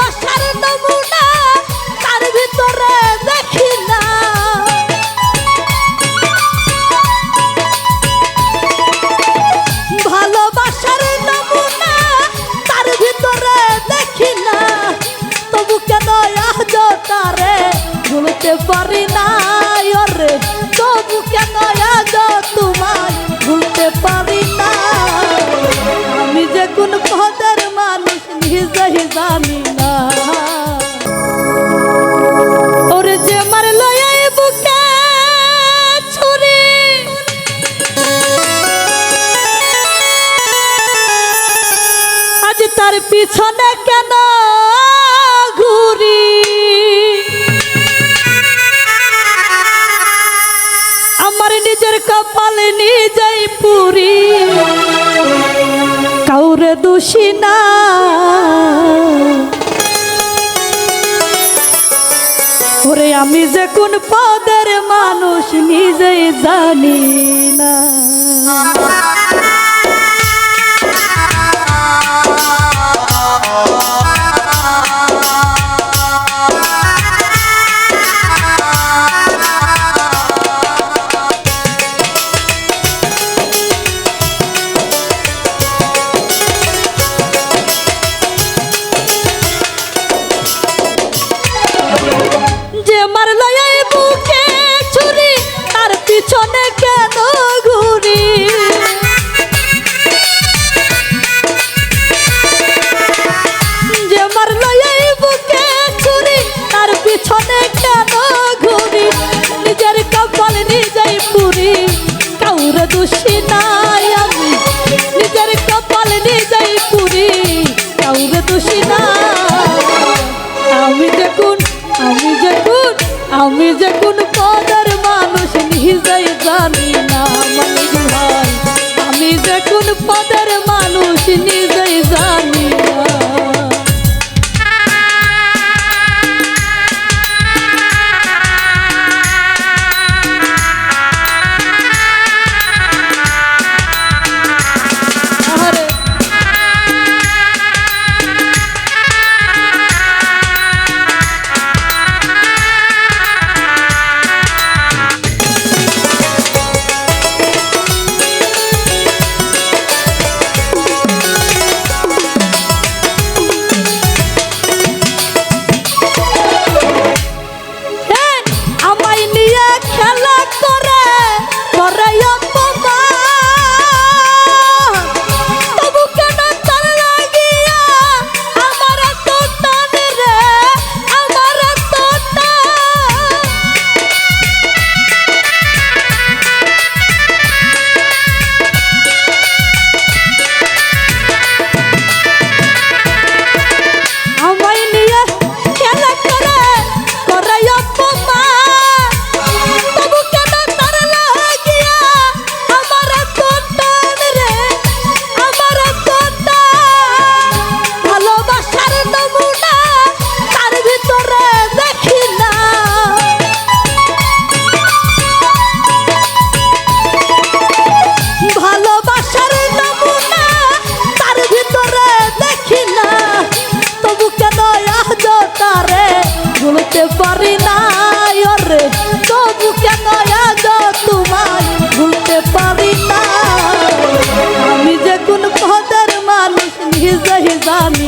ভালোবাসার নমুনা, তার ভিতরে দেখি না। ভালোবাসার নমুনা, তার ভিতরে দেখি না। তবু কেন আজ তারে ভুলতে পারি না ওরে তবু কেন তোমায় ভুলতে পারি পিছনে কেন ঘুরি? আমার নিজের কপালে নিজেই পুরি। কাউরে দোষী না। ওরে আমি যে কোন পদের মানুষ নিজেই জানি না। কাউরে আমি। নিজের কপাল নিজেই পুরি, কাউরে দোষী না। আমি দেখুন আমি দেখুন আমি দেখুন পদের মানুষ, নিজেই জানি না মানিক ভাই আমি পদের মানুষ নিজেই নিজেই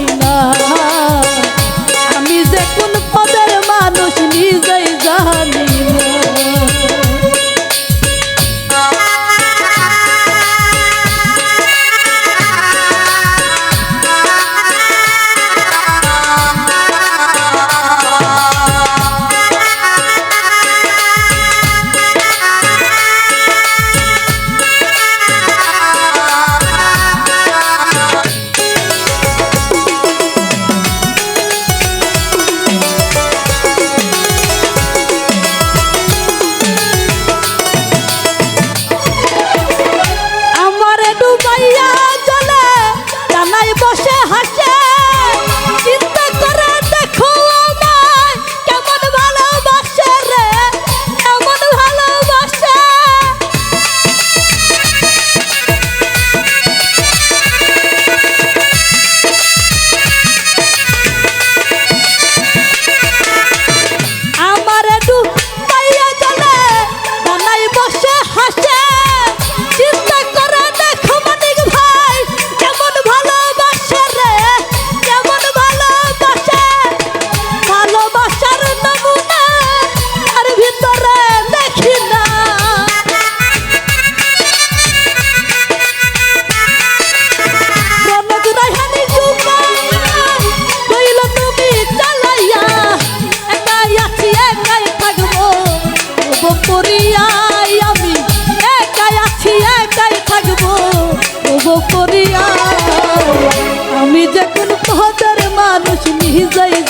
নিজেই